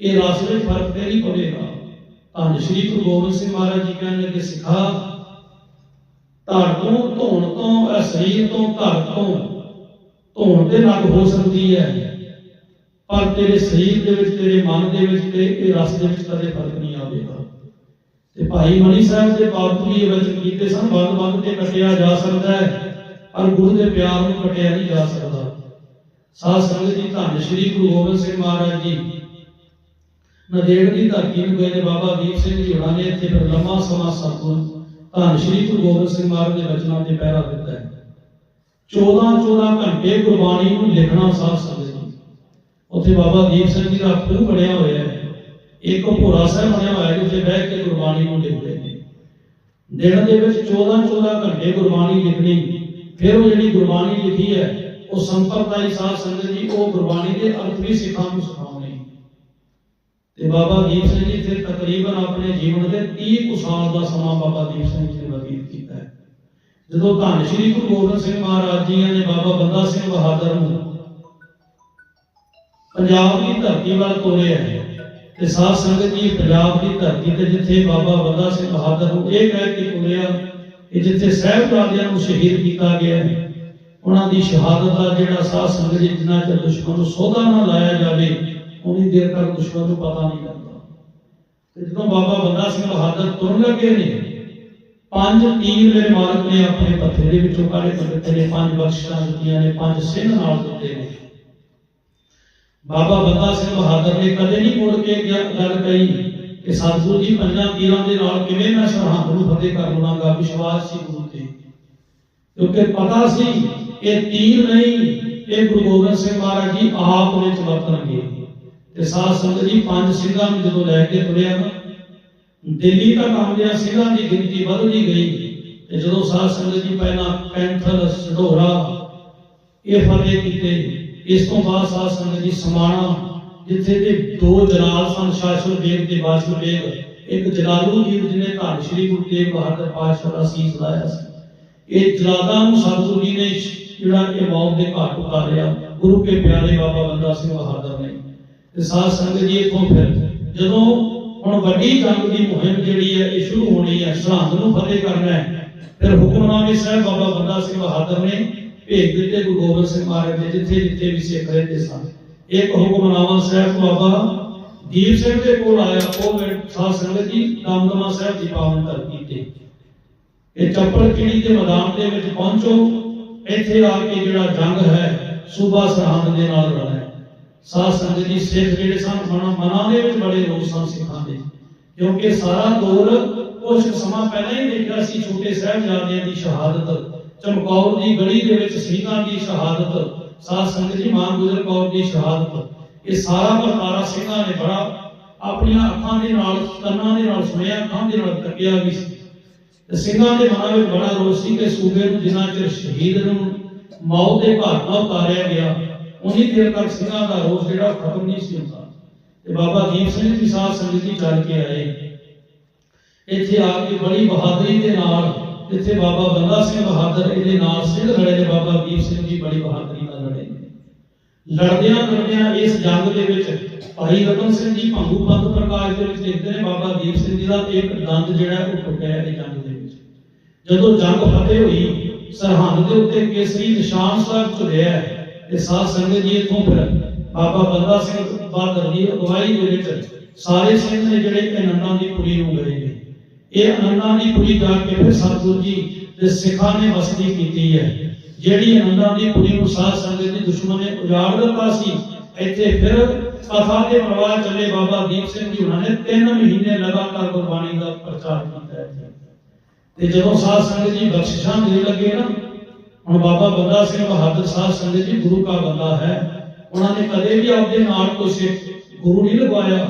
[SPEAKER 1] ਇਹ ਰਸ ਵਿੱਚ ਫ਼ਰਕ ਤੇ ਨਹੀਂ ਪਵੇਗਾ। ਧੰਨ ਸ਼੍ਰੀ ਗੁਰੂ ਗੋਬਿੰਦ ਸਿੰਘ ਮਹਾਰਾਜ ਜੀ ਕਹਿੰਦੇ ਕਿ ਸਿਖਾ, ਧੜ ਤੋਂ, ਧੋਣ ਤੋਂ ਇਹ ਸਰੀਰ ਤੋਂ, ਘਰ ਤੋਂ, ਧੋਣ ਦੇ ਨਾਲ ਹੋ ਸਕਦੀ ਹੈ। ਪਰ ਤੇਰੇ ਸਰੀਰ ਦੇ ਵਿੱਚ, ਤੇਰੇ ਮਨ ਦੇ ਵਿੱਚ ਤੇ ਇਹ ਰਸ ਦੇ ਵਿੱਚ ਕਦੇ ਫ਼ਰਕ ਨਹੀਂ ਆਵੇਗਾ। ਤੇ ਭਾਈ ਮਨੀ ਸਾਹਿਬ ਦੇ ਬਾਪੂ ਵੀ ਵਚਨ ਕੀਤੇ ਸਨ ਬੰਦ ਬੰਦ ਤੇ ਕਟਿਆ ਜਾ ਸਕਦਾ ਹੈ, ਪਰ ਗੁਰੂ ਦੇ ਪਿਆਰ ਨੂੰ ਕਟਿਆ ਨਹੀਂ ਜਾ ਸਕਦਾ। ਸਾਧ ਸੰਗਤ ਜੀ, ਧੰਨ ਸ਼੍ਰੀ ਗੁਰੂ ਗੋਬਿੰਦ ਸਿੰਘ ਮਹਾਰਾਜ ਜੀ। ਨਦੇੜ ਦੀ ਧਰਤੀ ਨੂੰ ਗਏ ਨੇ ਬਾਬਾ ਦੀਪ ਸਿੰਘ ਜੀ ਹੋਣਾ ਨੇ ਇੱਥੇ ਫਿਰ ਲੰਮਾ ਸਮਾਂ ਸਤਿਗੁਰ ਧੰਨ ਸ਼੍ਰੀ ਗੁਰੂ ਗੋਬਿੰਦ ਸਿੰਘ ਮਹਾਰਾਜ ਦੇ ਵਚਨਾਂ ਤੇ ਪਹਿਰਾ ਦਿੱਤਾ ਹੈ। 14 14 ਘੰਟੇ ਗੁਰਬਾਣੀ ਨੂੰ ਲਿਖਣਾ ਸਾਧ ਸੰਗਤ ਜੀ। ਉੱਥੇ ਬਾਬਾ ਦੀਪ ਸਿੰਘ ਜੀ ਦਾ ਖੂਹ ਬਣਿਆ ਹੋਇਆ ਹੈ। ਇੱਕ ਭੋਰਾ ਸਾਹਿਬ ਬਣਿਆ ਹੋਇਆ ਜਿੱਥੇ ਬਹਿ ਕੇ ਗੁਰਬਾਣੀ ਨੂੰ ਲਿਖਦੇ ਨੇ। ਦਿਨ ਦੇ ਵਿੱਚ 14 14 ਘੰਟੇ ਗੁਰਬਾਣੀ ਲਿਖਣੀ, ਫਿਰ ਉਹ ਜਿਹੜੀ ਗੁਰਬਾਣੀ ਲਿਖੀ ਹੈ ਉਹ ਸੰਪਰਦਾਇ ਸਾਧ ਸੰਗਤ ਜੀ, ਉਹ ਗੁਰਬਾਣੀ ਦੇ ਅਰਥ ਵੀ ਸਿੱਖਾਂ ਨੂੰ ਸਿਖਾਉਣੇ ਤੇ ਬਾਬਾ ਦੀਪ ਸਿੰਘ ਜੀ ਤੇ ਤਕਰੀਬਨ ਆਪਣੇ ਜੀਵਨ ਦੇ 30 ਕੁ ਸਾਲ ਦਾ ਸਮਾਂ ਬਾਬਾ ਦੀਪ ਸਿੰਘ ਜੀ ਨੇ ਬਤੀਤ ਕੀਤਾ ਹੈ। ਜਦੋਂ ਧੰਨ ਸ਼੍ਰੀ ਗੁਰੂ ਗੋਬਿੰਦ ਸਿੰਘ ਮਹਾਰਾਜ ਜੀ ਨੇ ਬਾਬਾ ਬੰਦਾ ਸਿੰਘ ਬਹਾਦਰ ਨੂੰ ਪੰਜਾਬ ਦੀ ਧਰਤੀ ਵੱਲ ਤੋਰਿਆ ਹੈ ਤੇ ਸਾਧ ਸੰਗਤ ਜੀ ਪੰਜਾਬ ਦੀ ਧਰਤੀ ਤੇ ਜਿੱਥੇ ਬਾਬਾ ਬੰਦਾ ਸਿੰਘ ਬਹਾਦਰ ਨੂੰ ਇਹ ਕਹਿ ਕੇ ਤੋਰਿਆ ਕਿ ਜਿੱਥੇ ਸਹਿਬਜ਼ਾਦਿਆਂ ਨੂੰ ਸ਼ਹੀਦ ਕੀਤਾ ਗਿਆ ਹੈ ਉਹਨਾਂ ਦੀ ਸ਼ਹਾਦਤ ਦਾ ਜਿਹੜਾ ਸਾਧ ਸੰਗਤ ਜਿੰਨਾ ਚਿਰ ਦੁਸ਼ਮਣ ਨੂੰ ਸੋਧਾ ਨਾ ਲਾਇਆ ਜਾਵੇ, ਉਨੀ ਦੇਰ ਤੱਕ ਦੁਸ਼ਮਣ ਨੂੰ ਪਤਾ ਨਹੀਂ ਲੱਗਦਾ। ਤੇ ਜਦੋਂ ਬਾਬਾ ਬੰਦਾ ਸਿੰਘ ਬਹਾਦਰ ਤੁਰਨ ਲੱਗੇ ਨੇ, ਪੰਜ ਤੀਰ ਮੇਰੇ ਮਾਲਕ ਨੇ ਆਪਣੇ ਪੱਥੇ ਦੇ ਵਿੱਚੋਂ ਕਾੜੇ ਦਿੱਤੇ ਨੇ? ਪੰਜ ਬਖਸ਼ਿਸ਼ਾਂ ਦਿੱਤੀਆਂ ਨੇ, ਪੰਜ ਸਿੰਘ ਨਾਲ ਦਿੱਤੇ ਨੇ। ਬਾਬਾ ਬੰਦਾ ਸਿੰਘ ਬਹਾਦਰ ਨੇ ਕਦੇ ਨਹੀਂ ਮੁੜ ਕੇ ਗੱਲ ਕਹੀ ਕਿ ਸਤਿਗੁਰੂ ਜੀ, ਪੰਜਾਂ ਤੀਰਾਂ ਦੇ ਨਾਲ ਕਿਵੇਂ ਮੈਂ ਸਰਹੰਦ ਨੂੰ ਫਤਿਹ ਕਰ ਲਵਾਂਗਾ? ਵਿਸ਼ਵਾਸ ਸੀ ਗੁਰੂ ਤੇ। ਕਿਉਂਕਿ ਪਤਾ ਸੀ ਇਹ ਤੀਰ ਨਹੀਂ, ਇਹ ਗੁਰੂ ਗੋਬਿੰਦ ਸਿੰਘ ਮਹਾਰਾਜ ਜੀ ਆਪ ਵਿੱਚ ਵਰਤਣਗੇ। ਤੇ ਸਾਧ ਸੰਗਤ ਜੀ, ਪੰਜ ਸਿੰਘਾਂ ਨੂੰ ਜਦੋਂ ਲੈ ਕੇ ਤੁਰਿਆ ਨਾ, ਦਿੱਲੀ ਤੱਕ ਆਉਂਦਿਆਂ ਸਿੰਘਾਂ ਦੀ ਗਿਣਤੀ ਵਧਦੀ ਗਈ। ਤੇ ਜਦੋਂ ਸਾਧ ਸੰਗਤ ਜੀ ਪਹਿਲਾਂ ਪੈਂਥਲ ਸਢੋਰਾ ਇਹ ਫਤਿਹ ਕੀਤੇ, ਇਸ ਤੋਂ ਬਾਅਦ ਸਾਧ ਸੰਗਤ ਜੀ ਸਮਾਣਾ, ਜਿੱਥੇ ਦੇ ਦੋ ਜਲਾਲ ਸਨ ਸ਼ਾਸਨ ਬੇਗ ਤੇ ਬਾਦਸ਼ਾਹ ਬੇਗ ਇੱਕ ਜਲਾਲੂ ਜੀ ਜਿਹਨੇ ਧੰਨ ਸ਼੍ਰੀ ਗੁਰੂ ਤੇਗ ਬਹਾਦਰ ਪਾਤਸ਼ਾਹ ਦਾ ਸੀਸ ਲਾਇਆ ਸੀ। ਇਹ ਜਲਾਦਾਂ ਨੂੰ ਸਤਿਗੁਰੂ ਜੀ ਨੇ ਜਿਹੜਾ ਇਹ ਮੌਤ ਦੇ ਘਾਟ ਉਤਾਰਿਆ ਗੁਰੂ ਕੇ ਪਿਆਰੇ ਬਾਬਾ ਬੰਦਾ ਸਿੰਘ ਬਹਾਦਰ ਨੇ। ਤੇ ਸਾਧ ਸੰਗਤ ਜੀ, ਇਥੋਂ ਫਿਰ ਜਦੋਂ ਹੁਣ ਵੱਡੀ ਜੰਗ ਦੀ ਮੁਹਿੰਮ ਜਿਹੜੀ ਹੈ, ਇਹ ਸ਼ੁਰੂ ਹੋਣੀ ਹੈ ਸਰਹੰਦ ਨੂੰ ਫਤਿਹ ਕਰਨਾ ਹੈ, ਫਿਰ ਹੁਕਮਨਾਮੇ ਸਾਹਿਬ ਬਾਬਾ ਬੰਦਾ ਸਿੰਘ ਬਹਾਦਰ ਨੇ ਭੇਜ ਦਿੱਤੇ ਗੁਰੂ ਗੋਬਿੰਦ ਸਿੰਘ ਮਹਾਰਾਜ ਦੇ, ਜਿੱਥੇ ਜਿੱਥੇ ਵੀ ਸਿੱਖ ਰਹਿੰਦੇ ਸਨ। ਇੱਕ ਹੁਕਮਨਾਮਾ ਸਾਹਿਬ ਬਾਬਾ ਦੀਪ ਸਿੰਘ ਦੇ ਕੋਲ ਆਇਆ, ਉਹ ਮੇਰੇ ਸਾਧ ਸੰਗਤ ਜੀ, ਦਮਦਮਾ ਸਾਹਿਬ ਦੀ ਪਾਵਨ ਧਰਤੀ ਤੇ। ਇਹ ਚੱਪੜ ਕਿੜੀ ਦੇ ਮੈਦਾਨ ਦੇ ਵਿੱਚ ਪਹੁੰਚੋ ਇੱਥੇ ਆ ਕੇ ਜਿਹੜਾ ਜੰਗ ਹੈ, ਸੂਬਾ ਸਰਹੰਦ ਦੇ ਨਾਲ ਲੜਨਾ ਹੈ। ਸਾਧ ਸੰਗਤ ਜੀ, ਸਿੱਖ ਜਿਹੜੇ ਸਨ ਮਨਾਂ ਮਨਾਂ ਦੇ ਵਿੱਚ ਬੜੇ ਰੋਸ ਸਨ ਸਿੱਖਾਂ ਦੇ। ਕਿਉਂਕਿ ਸਾਰਾ ਦੌਰ ਕੁਝ ਸਮਾਂ ਪਹਿਲਾਂ ਹੀ ਦੇਖਿਆ ਸੀ, ਛੋਟੇ ਸਾਹਿਬਜ਼ਾਦਿਆਂ ਦੀ ਸ਼ਹਾਦਤ। ਚਮਕੌਰ ਦੀ ਗਲੀ ਦੇ ਵਿੱਚ ਸਿੰਘਾਂ ਦੀ ਸ਼ਹਾਦਤ, ਸਾਧ ਸੰਗਤ ਜੀ ਮਾਂ ਗੁਜਰ ਕੌਰ ਦੀ ਸ਼ਹਾਦਤ। ਇਹ ਸਾਰਾ ਵਰਤਾਰਾ ਸਿੰਘਾਂ ਨੇ ਬੜਾ ਆਪਣੀਆਂ ਅੱਖਾਂ ਦੇ ਨਾਲ, ਕੰਨਾਂ ਦੇ ਨਾਲ ਸੁਣਿਆ, ਅੱਖਾਂ ਦੇ ਨਾਲ ਤੱਕਿਆ ਵੀ ਸੀ। ਤੇ ਸਿੰਘਾਂ ਦੇ ਮਨਾਂ ਵਿੱਚ ਬੜਾ ਰੋਸ ਸੀ ਕਿ ਸੂਬੇ ਨੂੰ ਜਿੰਨਾ ਚਿਰ ਸ਼ਹੀਦ ਨੂੰ ਮੌਤ ਦੇ ਘਾਟ ਨਾ ਉਤਾਰਿਆ ਗਿਆ, ਉਨੀ ਦੇਰ ਤੱਕ ਸਿੰਘਾਂ ਦਾ ਰੋਸ ਜਿਹੜਾ ਖਤਮ ਨਹੀਂ ਸੀ ਹੁੰਦਾ। ਤੇ ਬਾਬਾ ਦੀਪ ਸਿੰਘ ਜੀ ਸਾਧ ਸੰਗਤ ਜੀ ਚੱਲ ਕੇ ਆਏ। ਇੱਥੇ ਆ ਕੇ ਬੜੀ ਬਹਾਦਰੀ ਦੇ ਨਾਲ ਇੱਥੇ ਬਾਬਾ ਬੰਦਾ ਸਿੰਘ ਬਹਾਦਰ ਇਹਦੇ ਨਾਲ ਸਿੰਘ ਲੜੇ ਨੇ ਬਾਬਾ ਦੀਪ ਸਿੰਘ ਜੀ ਬੜੀ ਬਹਾਦਰੀ ਨਾਲ ਲੜੇ। ਲੜਦਿਆਂ ਲੜਦਿਆਂ ਇਸ ਜੰਗ ਦੇ ਵਿੱਚ ਭਾਈ ਰਤਨ ਸਿੰਘ ਜੀ ਭੰਗੂ ਬੰਦ ਪ੍ਰਕਾਸ਼ ਦੇ ਵਿੱਚ ਲਿਖਦੇ ਨੇ, ਬਾਬਾ ਦੀਪ ਸਿੰਘ ਜੀ ਦਾ ਇੱਕ ਦੰਦ ਜਿਹੜਾ ਉਹ ਟੁੱਟਿਆ ਇਹ ਜੰਗ ਜਦੋਂ ਜੰਗ ਫਤਿਹ ਹੋਈ ਸਰਹੰਦ ਦੇ ਉੱਤੇ ਕੇਸਰੀ ਨਿਸ਼ਾਨ ਸਾਹਿਬ ਝੁਲਿਆ ਤੇ ਸਾਧ ਸੰਗਤ ਜੀ ਇਥੋਂ ਫਿਰ ਬਾਬਾ ਬੰਦਾ ਸਿੰਘ ਬਹਾਦਰ ਦੀ ਅਗਵਾਈ ਦੇ ਵਿੱਚ ਸਾਰੇ ਸਿੰਘ ਨੇ ਜਿਹੜੇ ਇਹ ਨੰਨਾਂ ਦੀ ਪੁਰੀ ਨੂੰ ਗਏ ਨੇ ਇਹ ਅਨੰਦਾਂ ਦੀ ਪੁਰੀ ਜਾ ਕੇ ਫਿਰ ਸਤਿਗੁਰੂ ਜੀ ਦੇ ਸਿੱਖਾਂ ਨੇ ਵਸਦੀ ਕੀਤੀ ਹੈ ਜਿਹੜੀ ਅਨੰਦਾਂ ਦੀ ਪੁਰੀ ਨੂੰ ਸਾਧ ਸੰਗਤ ਦੇ ਦੁਸ਼ਮਣ ਨੇ ਉਜਾੜ ਦਿੱਤਾ ਸੀ ਇੱਥੇ ਫਿਰ ਕਥਾ ਦੇ ਪ੍ਰਵਾਹ ਚੱਲੇ ਬਾਬਾ ਦੀਪ ਸਿੰਘ ਜੀ ਉਹਨਾਂ ਨੇ 3 ਮਹੀਨੇ ਲਗਾਤਾਰ ਗੁਰਬਾਣੀ ਦਾ ਪ੍ਰਚਾਰ ਕੀਤਾ ਹੈ ਤੇ ਜਦੋਂ ਸਾਧ ਸੰਗਤ ਜੀ ਬਖਸ਼ਿਸ਼ਾਂ ਦੇਣ ਲੱਗੇ ਨਾ, ਹੁਣ ਬਾਬਾ ਬੰਦਾ ਸਿੰਘ ਬਹਾਦਰ ਸਾਧ ਸੰਗਤ ਜੀ ਗੁਰੂ ਦਾ ਬੰਦਾ ਹੈ। ਉਹਨਾਂ ਨੇ ਕਦੇ ਵੀ ਆਪਦੇ ਨਾਲ ਕੋਈ ਸਿੱਖ ਗੁਰੂ ਨਹੀਂ ਲਗਵਾਇਆ।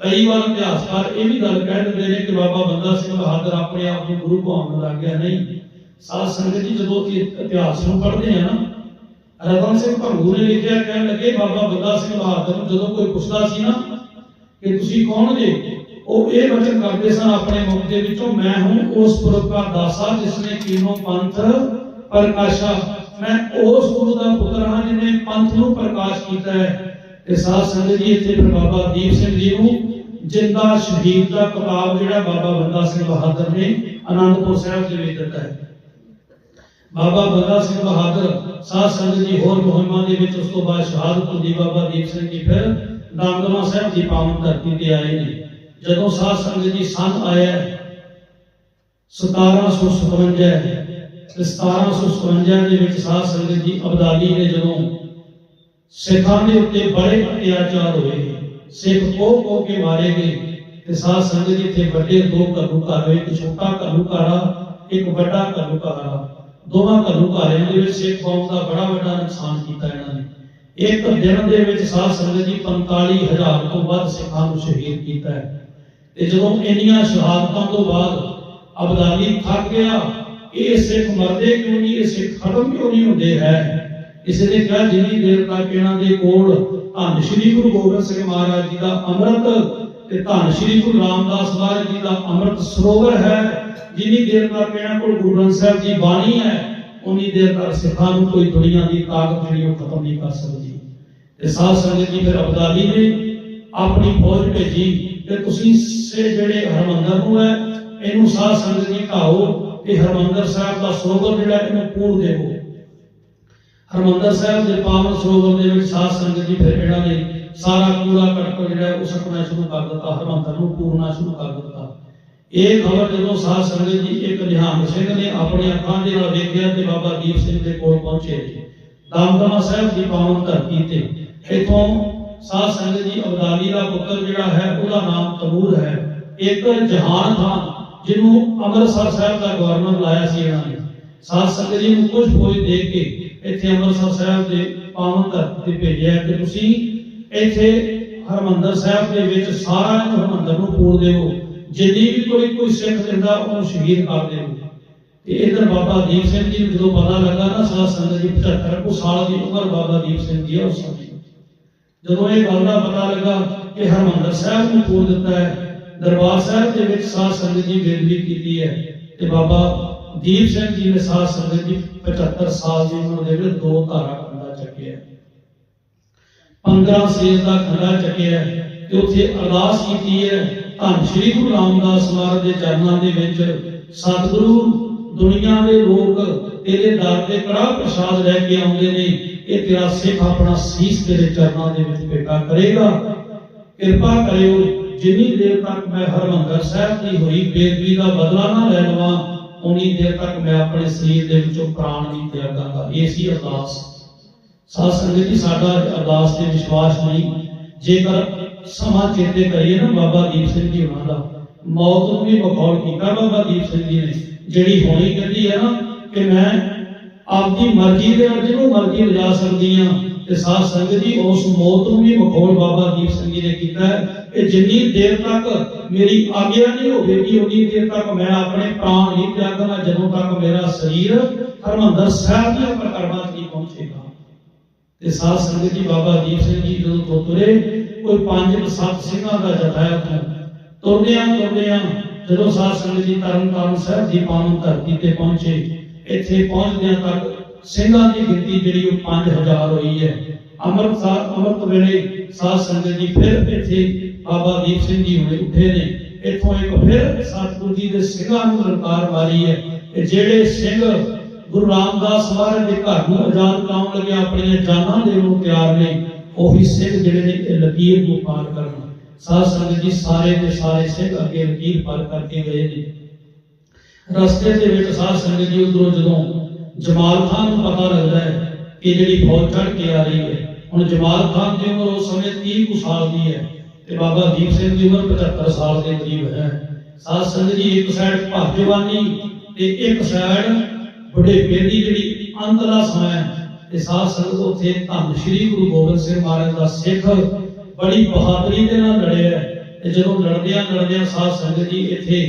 [SPEAKER 1] ਕਈ ਵਾਰ ਇਤਿਹਾਸਕਾਰ ਇਹ ਵੀ ਗੱਲ ਕਹਿ ਦਿੰਦੇ ਨੇ ਕਿ ਬਾਬਾ ਬੰਦਾ ਸਿੰਘ ਬਹਾਦਰ ਆਪਣੇ ਆਪ ਨੂੰ ਗੁਰੂ ਭਾਵਨ ਲੱਗ ਗਿਆ। ਨਹੀਂ, ਸਾਧ ਸੰਗਤ ਜੀ ਜਦੋਂ ਇਹ ਇਤਿਹਾਸ ਨੂੰ ਪੜ੍ਹਦੇ ਆ ਨਾ, ਰਤਨ ਸਿੰਘ ਭੰਗੂ ਨੇ ਲਿਖਿਆ, ਕਹਿਣ ਲੱਗੇ, ਬਾਬਾ ਬੰਦਾ ਸਿੰਘ ਬਹਾਦਰ ਨੂੰ ਜਦੋਂ ਕੋਈ ਪੁੱਛਦਾ ਸੀ ਨਾ ਕਿ ਤੁਸੀਂ ਕੌਣ ਜੇ? ਉਹ ਇਹ ਵਚਨ ਕਰਦੇ ਸਨ ਆਪਣੇ ਮੁਖ ਦੇ ਵਿੱਚੋਂ, ਮੈਂ ਹੂੰ ਉਸ ਪੁਰਖ ਦਾ ਦਾਸਾ ਜਿਸਨੇ ਕੀਨੋ ਪੰਥ ਪ੍ਰਕਾਸ਼ਾ। ਮੈਂ ਉਸ ਗੁਰੂ ਦਾ ਪੁੱਤਰ ਹਾਂ ਜਿਨੇ ਪੰਥ ਨੂੰ ਪ੍ਰਕਾਸ਼ ਕੀਤਾ ਹੈ। ਤੇ ਸਾਧ ਸੰਗਤ ਜੀ, ਇੱਥੇ ਬਾਬਾ ਦੀਪ ਸਿੰਘ ਜੀ ਨੂੰ ਜਿੰਦਾ ਸ਼ਹੀਦ ਦਾ ਕਿਤਾਬ ਜਿਹੜਾ ਬਾਬਾ ਬੰਦਾ ਸਿੰਘ ਬਹਾਦਰ ਨੇ ਆਨੰਦਪੁਰ ਸਾਹਿਬ ਦੇ ਵਿੱਚ ਦਿੱਤਾ ਹੈ। ਬਾਬਾ ਬੰਦਾ ਸਿੰਘ ਬਹਾਦਰ, ਸਾਧ ਸੰਗਤ ਜੀ ਹੋਰ ਮੁਹਿੰਮਾਂ ਦੇ ਵਿੱਚ ਉਸ ਤੋਂ ਬਾਅਦ ਸ਼ਹਾਦਤ ਹੁੰਦੀ ਬਾਬਾ ਦੀਪ ਸਿੰਘ ਜੀ ਫਿਰ ਦਮਦਮਾ ਸਾਹਿਬ ਦੀ ਪਾਵਨ ਧਰਤੀ ਤੇ ਆਏ ਨੇ। ਜਦੋਂ ਸਾਧ ਸੰਗਤ ਜੀ ਸੰਨ ਆਇਆ 1757 ਤੇ 1757 ਦੇ ਵਿੱਚ ਸਾਧ ਸੰਗਤ ਜੀ ਅਬਦਾਲੀ ਨੇ ਜਦੋਂ ਸਿੱਖਾਂ ਦੇ ਉੱਤੇ ਬੜੇ ਅਤਿਆਚਾਰ ਹੋਏ, ਸਿੱਖ ਕੋ ਕੋ ਕੇ ਮਾਰੇ ਗਏ ਤੇ ਸਾਧ ਸੰਗਤ ਜੀ ਇੱਥੇ ਵੱਡੇ ਦੋ ਘਰੂ ਘਰ ਹੋਏ, ਇੱਕ ਛੋਟਾ ਘਰੂ ਘਰਾ ਇੱਕ ਵੱਡਾ ਘਰੂ ਘਰਾ ਦੋਵਾਂ ਘਰੂ ਘਰਿਆਂ ਦੇ ਵਿੱਚ ਸਿੱਖ ਕੌਮ ਦਾ ਬੜਾ ਵੱਡਾ ਨੁਕਸਾਨ ਕੀਤਾ ਇਹਨਾਂ ਨੇ। ਇੱਕ ਦਿਨ ਦੇ ਵਿੱਚ ਸਾਧ ਸੰਗਤ ਜੀ 45000 ਤੋਂ ਵੱਧ ਸਿੱਖਾਂ ਨੂੰ ਸ਼ਹੀਦ ਕੀਤਾ ਹੈ। ਤੇ ਜਦੋਂ ਇੰਨੀਆਂ ਸ਼ਹਾਦਤਾਂ ਤੋਂ ਬਾਅਦ ਅਬਦਾਲੀ ਥੱਕ ਗਿਆ, ਇਹ ਸਿੱਖ ਮਰਦੇ ਕਿਉਂ ਨਹੀਂ? ਇਹ ਸਿੱਖ ਖਤਮ ਕਿਉਂ ਨਹੀਂ ਹੁੰਦੇ? ਹੈ। ਕਿਸੇ ਨੇ ਕਿਹਾ ਜਿੰਨੀ ਦੇਰ ਤੱਕ ਇਹਨਾਂ ਦੇ ਕੋਲ ਧੰਨ ਸ਼੍ਰੀ ਗੁਰੂ ਗੋਬਿੰਦ ਸਿੰਘ ਮਹਾਰਾਜ ਜੀ ਦਾ ਅੰਮ੍ਰਿਤ ਤੇ ਧੰਨ ਸ਼੍ਰੀ ਗੁਰੂ ਰਾਮਦਾਸ ਮਹਾਰਾਜ ਜੀ ਦਾ ਅੰਮ੍ਰਿਤ ਸਰੋਵਰ ਹੈ, ਜਿੰਨੀ ਦੇਰ ਤੱਕ ਇਹਨਾਂ ਕੋਲ ਗੁਰੂ ਗ੍ਰੰਥ ਸਾਹਿਬ ਜੀ ਬਾਣੀ ਹੈ, ਉਨੀ ਦੇਰ ਤੱਕ ਸਿੱਖਾਂ ਨੂੰ ਕੋਈ ਦੁਨੀਆ ਦੀ ਤਾਕਤ ਜਿਹੜੀ ਉਹ ਖਤਮ ਨਹੀਂ ਕਰ ਸਕਦੀ। ਤੇ ਸਾਧ ਸੰਗਤ ਜੀ ਫਿਰ ਅਬਦਾਲੀ ਨੇ ਆਪਣੀ ਫੌਜ ਭੇਜੀ। ਕਿ ਤੁਸੀਂ ਸੇ ਜਿਹੜੇ ਹਰਮੰਦਰ ਨੂੰ ਹੈ, ਇਹਨੂੰ ਸਾਧ ਸੰਗਤ ਜੀ ਢਾਓ ਇਹ ਹਰਮੰਦਰ ਸਾਹਿਬ ਦਾ ਸਰੋਵਰ ਜਿਹੜਾ ਇਹਨੂੰ ਪੂਰ ਦੇਵੋ। ਹਰਮੰਦਰ ਸਾਹਿਬ ਦੇ ਪਾਵਨ ਸਰੋਵਰ ਦੇ ਵਿੱਚ ਸਾਧ ਸੰਗਤ ਜੀ ਫਿਰ ਇਹਨਾਂ ਨੇ ਸਾਰਾ ਕੂੜਾ ਕਰਕਟ ਜਿਹੜਾ ਹੈ ਉਹ ਸ਼ੁਰੂ ਕਰ ਦਿੱਤਾ, ਹਰਮੰਦਰ ਨੂੰ ਪੂਰਨਾ ਸ਼ੁਰੂ ਕਰ ਦਿੱਤਾ। ਇਹ ਖਬਰ ਜਦੋਂ ਸਾਧ ਸੰਗਤ ਜੀ ਇੱਕ ਨਿਹੰਗ ਸਿੰਘ ਨੇ ਆਪਣੀ ਅੱਖਾਂ ਦੇ ਨਾਲ ਵੇਖਿਆ ਤੇ ਬਾਬਾ ਦੀਪ ਸਿੰਘ ਦੇ ਕੋਲ ਪਹੁੰਚੇ। ਦਮਦਮਾ ਸਾਹਿਬ ਦੀ ਪਾਵਨ ਧਰਤੀ ਤੇ, ਇਥੋਂ ਸਾਧ ਸੰਗਤ ਜੀ ਅਬਦਾਲੀ ਦਾ ਪੁੱਤਰ ਜਿਹੜਾ ਹੈ, ਉਹਦਾ ਨਾਮ ਤਮੂਰ ਹੈ। ਇੱਕ ਜਹਾਨ ਖਾਨ ਜਿਹਨੂੰ ਅੰਮ੍ਰਿਤਸਰ ਸਾਹਿਬ ਦਾ ਗਵਰਨਰ ਲਾਇਆ ਸੀ ਇਹਨਾਂ ਨੇ। ਸਾਧ ਸੰਗਤ ਜੀ ਨੂੰ ਕੁਝ ਫੌਜ ਦੇ ਕੇ ਇੱਥੇ ਅੰਮ੍ਰਿਤਸਰ ਸਾਹਿਬ ਦੇ ਪਾਵਨ ਧਰਤੀ ਤੇ ਭੇਜਿਆ ਕਿ ਤੁਸੀਂ ਇੱਥੇ ਹਰਮੰਦਰ ਸਾਹਿਬ ਦੇ ਵਿੱਚ ਸਾਰਾ ਇਹਨੂੰ ਹਰਮੰਦਰ ਨੂੰ ਪੂਰ ਦੇਵੋ। ਜਿੰਨੀ ਵੀ ਕੋਈ ਕੋਈ ਸਿੱਖ ਦਿੰਦਾ, ਉਹਨੂੰ ਸ਼ਹੀਦ ਕਰ ਦੇਵੋ। ਤੇ ਇਧਰ ਬਾਬਾ ਦੀਪ ਸਿੰਘ ਜੀ ਨੂੰ ਜਦੋਂ ਪਤਾ ਲੱਗਾ ਨਾ, ਸਾਧ ਸੰਗਤ ਜੀ 75 ਕੁ ਸਾਲ ਦੀ ਉਮਰ ਬਾਬਾ ਦੀਪ ਸਿੰਘ ਜੀ ਹੈ ਉਸ ਸਮੇਂ। ਜਦੋਂ ਇਹ ਗੱਲ ਦਾ ਪਤਾ ਲੱਗਾ ਕਿ ਹਰਮੰਦਰ ਸਾਹਿਬ ਨੂੰ ਪੂਰ ਦਿੱਤਾ ਹੈ, ਦਰਬਾਰ ਸਾਹਿਬ ਦੇ ਵਿੱਚ ਸਾਧ ਸੰਗਤ ਜੀ ਬੇਨਤੀ ਕੀਤੀ ਹੈ ਤੇ ਬਾਬਾ ਦੀਪ ਸਿੰਘ ਜੀ ਨੇ ਸਾਧ ਸੰਗਤ ਜੀ 75 ਸਾਲ ਦੀ ਉਮਰ ਦੇ ਵਿੱਚ ਦੋ ਧਾਰਾ ਖੰਡਾ ਚੱਕਿਆ 15 ਸੇਜ ਦਾ ਖੰਡਾ ਚੱਕਿਆ ਤੇ ਉੱਥੇ ਅਰਦਾਸ ਕੀਤੀ ਹੈ, ਧੰਨ ਸ਼੍ਰੀ ਗੁਰੂ ਰਾਮਦਾਸ ਮਹਾਰਾਜ ਦੇ ਚਰਨਾਂ ਦੇ ਵਿੱਚ ਸਤਿਗੁਰੂ, ਦੁਨੀਆ ਦੇ ਲੋਕ ਤੇਰੇ ਦਰ ਤੇ ਕੜਾ ਪ੍ਰਸ਼ਾਦ ਲੈ ਕੇ ਆਉਂਦੇ ਨੇ। ਇਹ ਤੇਰਾ ਸਿੱਖ ਆਪਣਾ ਸੀਸ ਤੇਰੇ ਚਰਨਾਂ ਦੇ ਵਿੱਚ ਭੇਟਾ ਕਰੇਗਾ। ਕਿਰਪਾ ਕਰਿਓ, ਜਿੰਨੀ ਦੇਰ ਤੱਕ ਮੈਂ ਹਰਮੰਦਰ ਸਾਹਿਬ ਦੀ ਹੋਈ ਬੇਦਬੀ ਦਾ ਬਦਲਾ ਨਾ ਲੈ ਲਵਾਂ ਉਨੀ ਦੇਰ ਤੱਕ ਮੈਂ ਆਪਣੇ ਸਰੀਰ ਦੇ ਵਿੱਚੋਂ ਪ੍ਰਾਣ ਨਹੀਂ ਤਿਆਗਾਂਗਾ ਇਹ ਸੀ ਅਰਦਾਸ। ਸਾਧ ਸੰਗਤ ਜੀ, ਸਾਡਾ ਅਰਦਾਸ ਤੇ ਵਿਸ਼ਵਾਸ ਨਹੀਂ। ਜੇਕਰ ਸਮਾਂ ਚੇਤੇ ਕਰੀਏ ਨਾ ਬਾਬਾ ਦੀਪ ਸਿੰਘ ਜੀ ਉਹਨਾਂ ਦਾ, ਮੌਤ ਨੂੰ ਵੀ ਬਖੌਲ ਕੀਤਾ ਬਾਬਾ ਦੀਪ ਸਿੰਘ ਜੀ ਨੇ। ਜਿਹੜੀ ਹੋਣੀ ਕਹਿੰਦੀ ਹੈ ਨਾ ਕਿ ਮੈਂ ਆਪਦੀ ਮਰਜ਼ੀ ਦੇ ਨਾਲ ਜਿਹਨੂੰ ਮਰਜ਼ੀ ਲਿਜਾ ਸਕਦੀ ਤੇ ਸਾਧ ਸੰਗਤ ਜੀ, ਉਸ ਮੌਤ ਨੂੰ ਵੀ ਬਖੌਲ ਬਾਬਾ ਦੀਪ ਸਿੰਘ ਜੀ ਨੇ ਕੀਤਾ ਹੈ। ਕਿ ਜਿੰਨੀ ਦੇਰ ਤੱਕ ਮੇਰੀ ਆਗਿਆ ਨਹੀਂ ਹੋਵੇਗੀ ਉਨੀ ਦੇਰ ਤੱਕ ਮੈਂ ਆਪਣੇ ਪ੍ਰਾਣ ਨਹੀਂ ਤਿਆਗਣਾ, ਜਦੋਂ ਤੱਕ ਮੇਰਾ ਸਰੀਰ ਹਰਮੰਦਰ ਸਾਹਿਬ ਦੀਆਂ ਪ੍ਰਕਰਮਾਂ 'ਚ ਨਹੀਂ ਪਹੁੰਚੇਗਾ। ਤੇ ਸਾਧ ਸੰਗਤ ਜੀ, ਬਾਬਾ ਦੀਪ ਸਿੰਘ ਜੀ ਜਦੋਂ ਤੋਂ ਤੁਰੇ, ਕੋਈ ਪੰਜ ਸੱਤ ਸਿੰਘਾਂ ਦਾ ਜਥਾ ਹੈ ਤੁਰਦਿਆਂ ਤੁਰਦਿਆਂ ਜਦੋਂ ਸਾਧ ਸੰਗਤ ਜੀ ਤਰਨ ਸਾਹਿਬ ਦੀ ਪਾਵਨ ਧਰਤੀ ਤੇ ਪਹੁੰਚੇ ਇੱਥੇ ਪਹੁੰਚਦਿਆਂ ਤੱਕ ਸਿੰਘਾਂ ਦੀ ਗਿਣਤੀ ਜਿਹੜੀ ਉਹ 5000 ਹੋਈ ਹੈ। ਅੰਮ੍ਰਿਤ ਅੰਮ੍ਰਿਤ ਵੇਲੇ ਸਾਧ ਸੰਗਤ ਜੀ ਫਿਰ ਇੱਥੇ ਬਾਬਾ ਦੀਪ ਸਿੰਘ ਜੀ ਹੁਣੇ ਉੱਠੇ ਨੇ। ਇੱਥੋਂ ਇੱਕ ਫਿਰ ਸਤਿਗੁਰੂ ਜੀ ਦੇ ਸਿੰਘਾਂ ਨੂੰ ਲਲਕਾਰ ਮਾਰੀ ਹੈ ਕਿ ਜਿਹੜੇ ਸਿੰਘ ਗੁਰੂ ਰਾਮਦਾਸ ਮਹਾਰਾਜ ਦੇ ਘਰ ਨੂੰ ਆਜ਼ਾਦ ਕਰਾਉਣ ਲੱਗੇ ਆਪਣੀਆਂ ਜਾਨਾਂ ਦੇ ਨੂੰ ਤਿਆਰ ਨੇ, ਉਹੀ ਸਿੰਘ ਜਿਹੜੇ ਨੇ ਇਹ ਲਕੀਰ ਨੂੰ ਪਾਰ ਕਰਨ। ਸਾਧ ਸੰਗਤ ਜੀ ਸਾਰੇ ਦੇ ਸਾਰੇ ਸਿੰਘ ਅੱਗੇ ਲਕੀਰ ਪਾਰ ਕਰਕੇ ਗਏ ਨੇ। ਰਸਤੇ ਦੇ ਵਿੱਚ ਸਾਧ ਸੰਗਤ ਜੀ ਉਧਰੋਂ ਜਦੋਂ ਜਮਾਲ ਖਾਨ ਨੂੰ ਪਤਾ ਲੱਗਦਾ ਹੈ ਕਿ ਜਿਹੜੀ ਫੌਜ ਚੜ ਕੇ ਆ ਰਹੀ ਹੈ, ਹੁਣ ਜਮਾਲ ਖਾਨ ਦੀ ਉਮਰ ਉਸ ਸਮੇਂ 30 ਕੁ ਸਾਲ ਦੀ ਹੈ ਤੇ ਬਾਬਾ ਦੀਪ ਸਿੰਘ ਦੀ ਉਮਰ 75 ਸਾਲ ਦੇ ਕਰੀਬ ਹੈ। ਸਾਧ ਸੰਗਤ ਜੀ ਇੱਕ ਸਾਈਡ ਭਾਗਵਾਨੀ ਤੇ ਇੱਕ ਸਾਈਡ ਬੁਢੇਪੇ ਦੀ ਜਿਹੜੀ ਅੰਤਲਾ ਸਮਾਂ ਹੈ ਤੇ ਸਾਧ ਸੰਗਤ ਉੱਥੇ ਧੰਨ ਸ਼੍ਰੀ ਗੁਰੂ ਗੋਬਿੰਦ ਸਿੰਘ ਮਹਾਰਾਜ ਦਾ ਸਿੱਖ ਬੜੀ ਬਹਾਦਰੀ ਦੇ ਨਾਲ ਲੜਿਆ ਤੇ ਜਦੋਂ ਲੜਦਿਆਂ ਲੜਦਿਆਂ ਸਾਧ ਸੰਗਤ ਜੀ ਇੱਥੇ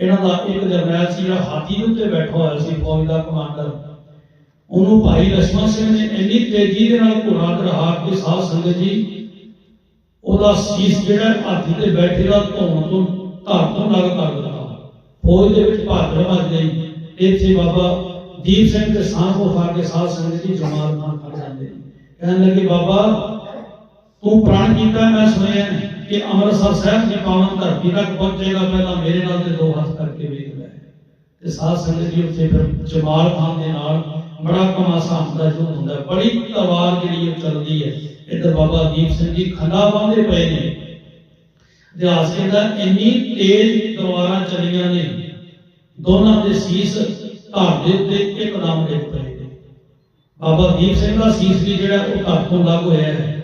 [SPEAKER 1] ਇਹਨਾਂ ਦਾ ਇੱਕ ਜਰਨੈਲ ਸੀ, ਜਿਹੜਾ ਹਾਥੀ ਦੇ ਉੱਤੇ ਬੈਠਾ ਹੋਇਆ ਸੀ, ਫੌਜ ਦਾ ਕਮਾਂਡਰ। ਉਹਨੂੰ ਭਾਈ ਲਛਮਣ ਸਿੰਘ ਨੇ ਇੰਨੀ ਤੇਜ਼ੀ ਦੇ ਨਾਲ ਘੋੜਾ ਦਰਹਾ ਕੇ ਸਾਧ ਸੰਗਤ ਜੀ, ਉਹਦਾ ਸੀਸ ਜਿਹੜਾ ਹਾਥੀ ਤੇ ਬੈਠੇ ਦਾ ਧੌਣ ਤੋਂ, ਧਾਰ ਤੋਂ ਲੱਗ ਕਰ ਦਿੱਤਾ। ਫੌਜ ਦੇ ਵਿੱਚ ਭਾਦਰ ਵੱਜ ਗਈ। ਇੱਥੇ ਬਾਬਾ ਦੀਪ ਸਿੰਘ ਦੇ ਸਾਹ ਕੋ ਫਾੜ ਕੇ ਸਾਧ ਸੰਗਤ ਜੀ ਜਮਾਲ ਖਾਨ ਖੜ ਜਾਂਦੇ ਕਹਿਣ ਲੱਗੇ, ਬਾਬਾ, ਤੂੰ ਪ੍ਰਾਣ ਕੀਤਾ, ਮੈਂ ਸੁਣਿਆ ਨਹੀਂ ਕਿ ਅੰਮ੍ਰਿਤਸਰ ਸਾਹਿਬ ਦੀ ਪਾਵਨ ਧਰਤੀ ਤੱਕ ਪਹੁੰਚੇਗਾ, ਪਹਿਲਾਂ ਮੇਰੇ ਨਾਲ ਤੇ ਦੋ ਹੱਥ ਕਰਕੇ ਵੇਖ ਲੈ। ਤੇ ਸਾਧ ਸੰਗਤ ਜੀ ਉੱਥੇ ਫਿਰ ਜਮਾਲ ਖਾਨ ਦੇ ਨਾਲ ਬੜਾ ਕਮਾਸਾ ਹੁੰਦਾ ਜੋ ਹੁੰਦਾ। ਬੜੀ ਤਲਵਾਰ ਜਿਹੜੀ ਉਹ ਚੱਲਦੀ ਹੈ। ਇੱਧਰ ਬਾਬਾ ਦੀਪ ਸਿੰਘ ਜੀ ਖੰਡਾ ਬੰਦੇ ਪਏ ਨੇ। ਇਤਿਹਾਸ ਕਹਿੰਦਾ ਇੰਨੀ ਤੇਜ਼ ਤਲਵਾਰਾਂ ਚੱਲੀਆਂ ਨੇ। ਦੋਨਾਂ ਦੇ ਸੀਸ ਧੜ ਦੇ ਉੱਤੇ ਇੱਕਦਮ ਡਿੱਗ ਪਏ ਬਾਬਾ ਦੀਪ ਸਿੰਘ ਦਾ ਸੀਸ ਵੀ ਜਿਹੜਾ ਉਹ ਧੜ ਤੋਂ ਲੱਗ ਹੋਇਆ ਹੈ।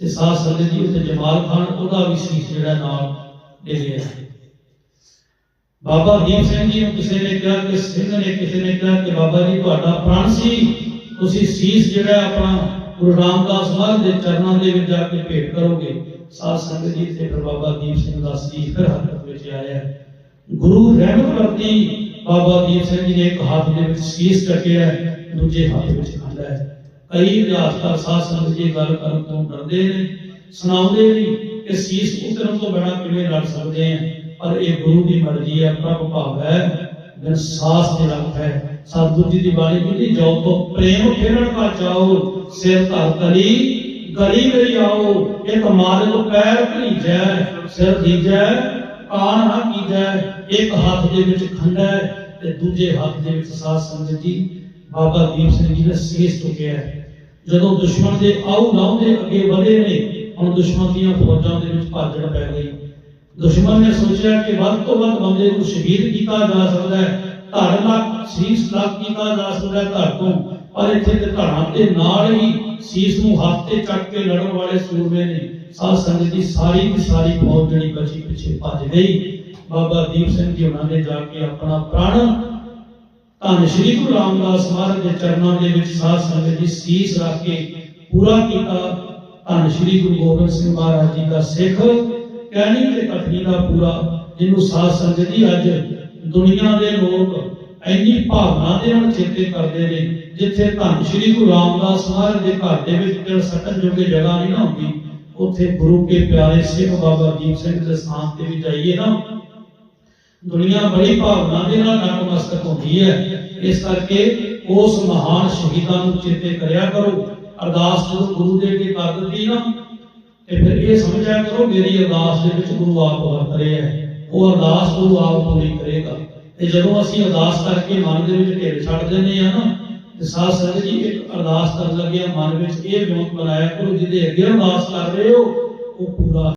[SPEAKER 1] ਤੇ ਸਾਧ ਸੰਗਤ ਜੀ ਉੱਤੇ ਜਮਾਲ ਖਾਨ ਉਹਦਾ ਵੀ ਸੀਸ ਜਿਹੜਾ ਨਾਲ ਡਿੱਗਿਆ ਹੈ ਬਾਬਾ ਦੀਪ ਸਿੰਘ ਜੀ ਨੂੰ ਕਿਸੇ ਨੇ ਕਿਹਾ ਕਿ ਸਿੰਘ ਨੇ ਕਿਸੇ ਨੇ ਕਿਹਾ ਕਿ ਬਾਬਾ ਜੀ ਤੁਹਾਡਾ ਪ੍ਰਾਣ ਸੀ ਤੁਸੀਂ ਸੀਸ ਜਿਹੜਾ ਹੈ ਆਪਣਾ ਗੁਰੂ ਰਾਮਦਾਸ ਮਹਾਰਾਜ ਦੇ ਚਰਨਾਂ ਦੇ ਵਿੱਚ ਜਾ ਕੇ ਭੇਟ ਕਰੋਗੇ ਸਾਧ ਸੰਗਤ ਜੀ ਤੇ ਫਿਰ ਬਾਬਾ ਦੀਪ ਸਿੰਘ ਦਾ ਸੀਸ ਫਿਰ ਹੱਥ ਵਿੱਚ ਆਇਆ ਹੈ। ਗੁਰੂ ਰਹਿਮਤ ਕਰਤੀ ਬਾਬਾ ਦੀਪ ਸਿੰਘ ਜੀ ਨੇ ਇੱਕ ਹੱਥ ਦੇ ਵਿੱਚ ਸੀਸ ਚੱਕਿਆ ਹੈ, ਦੂਜੇ ਹੱਥ ਵਿੱਚ ਖੰਡਾ ਹੈ ਕਈ ਇਤਿਹਾਸਕਾਰ ਸਾਧ ਸੰਗਤ ਜੀ ਗੱਲ ਕਰਨ ਤੋਂ ਡਰਦੇ ਨੇ। ਸੁਣਾਉਂਦੇ ਨੇ ਕਿ ਸੀਸ ਉਤਰਨ ਤੋਂ ਬਿਨਾਂ ਕਿਵੇਂ ਲੜ ਸਕਦੇ ਆ। ਪਰ ਇਹ ਗੁਰੂ ਦੀ ਮਰਜ਼ੀ ਹੈ ਪ੍ਰਭ ਭਾਵ ਹੈ, ਬਿਨ ਸਾਸ ਤੇ ਰੱਖ ਹੈ। ਸਤਿਗੁਰੂ ਜੀ ਦੀ ਬਾਣੀ ਕਹਿੰਦੀ ਜੋ ਤੋਂ ਪ੍ਰੇਮ ਖੇਲਣ ਕਾ ਚਾਓ ਸਿਰ ਧਰ ਤਲੀ ਗਲੀ ਮੇਰੀ ਆਓ। ਇੱਕ ਮਾਲਕ ਪੈਰ ਭਰੀਜੈ ਸਿਰ ਦੀਜੈ ਕਾਨ ਨਾ ਕੀਜੈ। ਇੱਕ ਹੱਥ ਦੇ ਵਿੱਚ ਖੰਡਾ ਤੇ ਦੂਜੇ ਹੱਥ ਦੇ ਵਿੱਚ ਸਾਧ ਸੰਗਤ ਜੀ ਬਾਬਾ ਦੀਪ ਸਿੰਘ ਜੀ ਨੇ ਸੀਸ ਚੁੱਕਿਆ ਜਦੋਂ ਦੁਸ਼ਮਣ ਦੇ ਆਉ ਲਾਉਂਦੇ ਅੱਗੇ ਵਧੇ ਨੇ, ਹੁਣ ਦੁਸ਼ਮਣ ਦੀਆਂ ਫੌਜਾਂ ਦੇ ਵਿੱਚ ਭਾਜੜ ਪੈ ਗਈ। ਦੁਸ਼ਮਣ ਨੇ ਸੋਚਿਆ ਕਿ ਵੱਧ ਤੋਂ ਵੱਧ ਬੰਦੇ ਨੂੰ ਸ਼ਹੀਦ ਕੀਤਾ ਜਾ ਸਕਦਾ ਹੈ, ਧੜ ਲੱਗ ਸੀਸ ਲੱਗ ਕੀਤਾ ਜਾ ਸਕਦਾ ਹੈ ਧੜ ਤੋਂ। ਪਰ ਇੱਥੇ ਤੇ ਧੜਾਂ ਦੇ ਨਾਲ ਹੀ ਸੀਸ ਨੂੰ ਹੱਥ ਤੇ ਚੱਕ ਕੇ ਲੜਨ ਵਾਲੇ ਸੂਰਮੇ ਨੇ। ਸਾਧ ਸੰਗਤ ਦੀ ਸਾਰੀ ਦੀ ਸਾਰੀ ਫੌਜ ਜਿਹੜੀ ਬਚੀ ਪਿੱਛੇ ਭੱਜ ਗਈ। ਬਾਬਾ ਦੀਪ ਸਿੰਘ ਜੀ ਉਹਨਾਂ ਨੇ ਜਾ ਕੇ ਆਪਣਾ ਪ੍ਰਾਣ ਧੰਨ ਸ਼੍ਰੀ ਗੁਰੂ ਰਾਮਦਾਸ ਮਹਾਰਾਜ ਦੇ ਚਰਨਾਂ ਦੇ ਵਿੱਚ ਸਾਧ ਸੰਗਤ ਦੀ ਸੀਸ ਰੱਖ ਕੇ ਪੂਰਾ ਕੀਤਾ। ਧੰਨ ਸ਼੍ਰੀ ਗੁਰੂ ਗੋਬਿੰਦ ਸਿੰਘ ਮਹਾਰਾਜ ਜੀ ਦਾ ਸਿੱਖ ਕਹਿਣੀ ਤੇ ਕਥਨੀ ਦਾ ਪੂਰਾ, ਜਿਹਨੂੰ ਸਾਧ ਸੰਗਤ ਜੀ ਅੱਜ ਦੁਨੀਆ ਦੇ ਲੋਕ ਇੰਨੀ ਭਾਵਨਾ ਦੇ ਨਾਲ ਚੇਤੇ ਕਰਦੇ ਨੇ, ਜਿੱਥੇ ਧੰਨ ਸ਼੍ਰੀ ਗੁਰੂ ਰਾਮਦਾਸ ਮਹਾਰਾਜ ਦੇ ਘਰ ਦੇ ਵਿੱਚ ਦਿਲ ਸੱਟਣ ਜੋਗੇ ਜਗ੍ਹਾ ਨਹੀਂ ਨਾ ਹੁੰਦੀ, ਉੱਥੇ ਗੁਰੂ ਕੇ ਪਿਆਰੇ ਸਿੱਖ ਬਾਬਾ ਦੀਪ ਸਿੰਘ ਦੇ ਸਥਾਨ ਤੇ ਵੀ ਜਾਈਏ ਨਾ। ਦੁਨੀਆ ਬੜੀ ਭਾਵਨਾ ਦੇ ਨਾਲ ਨਤਮਸਤਕ ਹੁੰਦੀ ਹੈ। ਇਸ ਕਰਕੇ ਉਸ ਮਹਾਨ ਸ਼ਹੀਦਾਂ ਨੂੰ ਚੇਤੇ ਕਰਿਆ ਕਰੋ। ਅਰਦਾਸ ਜਦੋਂ ਗੁਰੂ ਦੇ ਅੱਗੇ ਕਰ ਦਿੱਤੀ ਨਾ, ਤੇ ਫਿਰ ਇਹ ਸਮਝਿਆ ਕਰੋ, ਮੇਰੀ ਅਰਦਾਸ ਦੇ ਵਿੱਚ ਗੁਰੂ ਆਪ ਵਰਤ ਰਿਹਾ ਹੈ। ਉਹ ਅਰਦਾਸ ਗੁਰੂ ਆਪ ਪੂਰੀ ਕਰੇਗਾ। ਤੇ ਜਦੋਂ ਅਸੀਂ ਅਰਦਾਸ ਕਰਕੇ ਮਨ ਦੇ ਵਿੱਚ ਢੇਰ ਛੱਡ ਦਿੰਦੇ ਆ ਨਾ, ਤੇ ਸਾਧ ਸੰਗਤ ਜੀ, ਇੱਕ ਅਰਦਾਸ ਕਰਨ ਲੱਗਿਆ ਮਨ ਵਿੱਚ ਇਹ ਵਿਉਂਤ ਬਣਾਇਆ ਕਰੋ, ਜਿਹਦੇ ਅੱਗੇ ਅਰਦਾਸ ਕਰ ਰਹੇ ਹੋ, ਉਹ ਪੂਰਾ